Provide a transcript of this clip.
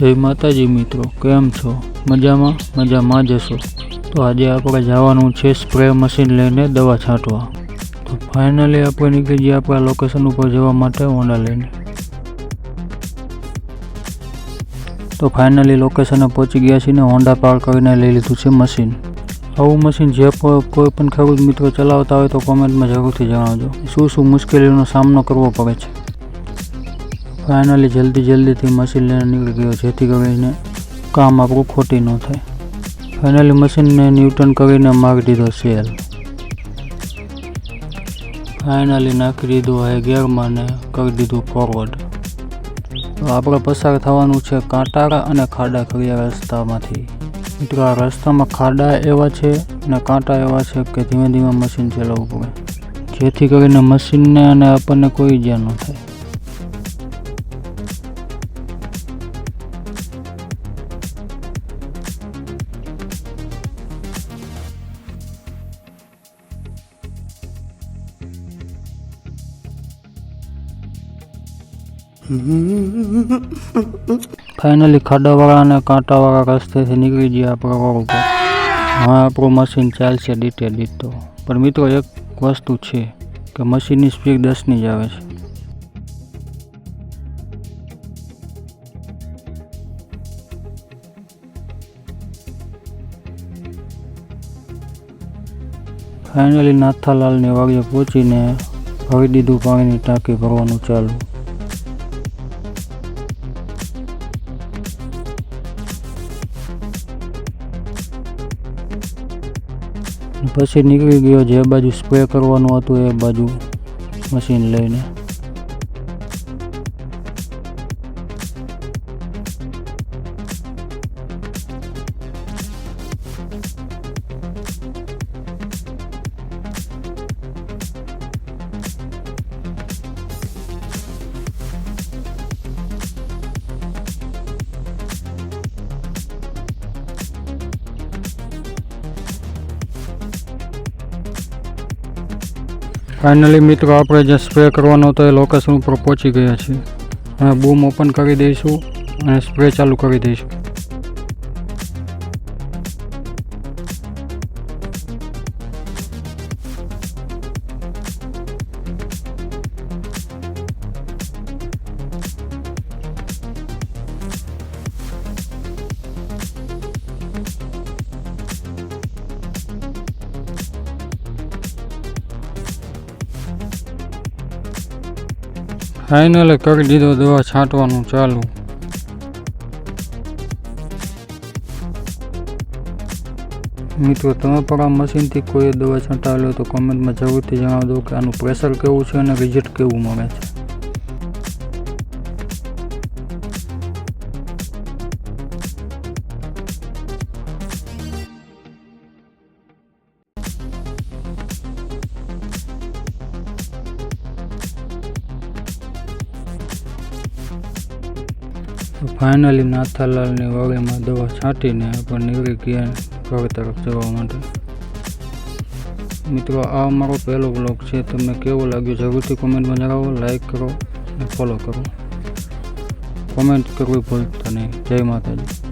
જય માતાજી મિત્રો, કેમ છો? મજામાં? મજામાં જશો તો આજે આપણે જવાનું છે સ્પ્રે મશીન લઈને દવા છાંટવા. તો ફાઇનલી આપણે નીકળી જઈએ આપણા લોકેશન ઉપર જવા માટે હોન્ડા લઈને. તો ફાઇનલી લોકેશને પહોંચી ગયા છીએ ને હોન્ડા પાર્ક કરીને લઈ લીધું છે મશીન આવું મશીન જે કોઈ પણ ખેડૂત મિત્રો ચલાવતા હોય તો કોમેન્ટમાં જરૂરથી જણાવજો. શું શું મુશ્કેલીઓનો સામનો કરવો પડે છે? ફાઇનલી જલ્દી, જલ્દીથી મશીન લઈને નીકળી ગયો, જેથી કરીને કામ આપણું ખોટી ન થાય. ફાઇનલી મશીનને ન્યૂટન કરીને મારી દીધો સેલ ફાઇનલી નાખી દીધું હાઈ ગેરમાં ને કરી દીધું ફોરવર્ડ તો આપણે પસાર થવાનું છે કાંટાળા અને ખાડા ખડિયા રસ્તામાંથી. મિત્રો, આ રસ્તામાં ખાડા એવા છે અને કાંટા એવા છે કે ધીમે ધીમે મશીન ચલાવવું પડે. જેથી કરીને મશીનને અને આપણને કોઈ ઈજા ન થાય. ફાઇનલી ખાડાવાળા અને કાંટાવાળા રસ્તેથી નીકળી ગયા આપણે રોડ હવે આપણું મશીન ચાલશે દીટે તો પણ મિત્રો, એક વસ્તુ છે કે મશીનની સ્પીડ દસની જ આવે છે. ફાઇનલી નાથાલાલની વાડીએ પહોંચીને ભરી દીધું પાણીની ટાંકી ભરવાનું ચાલુ. પછી નીકળી ગયો જે બાજુ સ્પ્રે કરવાનું હતું એ બાજુ મશીન લઈને. ફાઇનલી મિત્રો, આપણે જે સ્પ્રે કરવાનો હતો એ લોકેશન ઉપર પહોંચી ગયા છીએ. અને બૂમ ઓપન કરી દઈશું અને સ્પ્રે ચાલુ કરી દઈશું. ફાઇનલી કરી દીધો દવા છાંટવાનું ચાલુ. મિત્રો, તમે પણ આ મશીનથી કોઈ દવા છંટાવેલી તો કોમેન્ટમાં જરૂરથી જણાવજો કે આનું પ્રેશર કેવું છે અને રિઝલ્ટ કેવું મળે છે. ફાઇનલી નાથાલાલની વાળીમાં દવા છાંટીને આપણે નીકળી ગયા ઘર તરફ જવા માટે. મિત્રો, આ અમારો પહેલો બ્લોગ છે. તમને કેવો લાગ્યો જરૂરથી કોમેન્ટમાં જણાવો. લાઈક કરો અને ફોલો કરો. કોમેન્ટ કરવી ભૂલતા નહીં. જય માતાજી.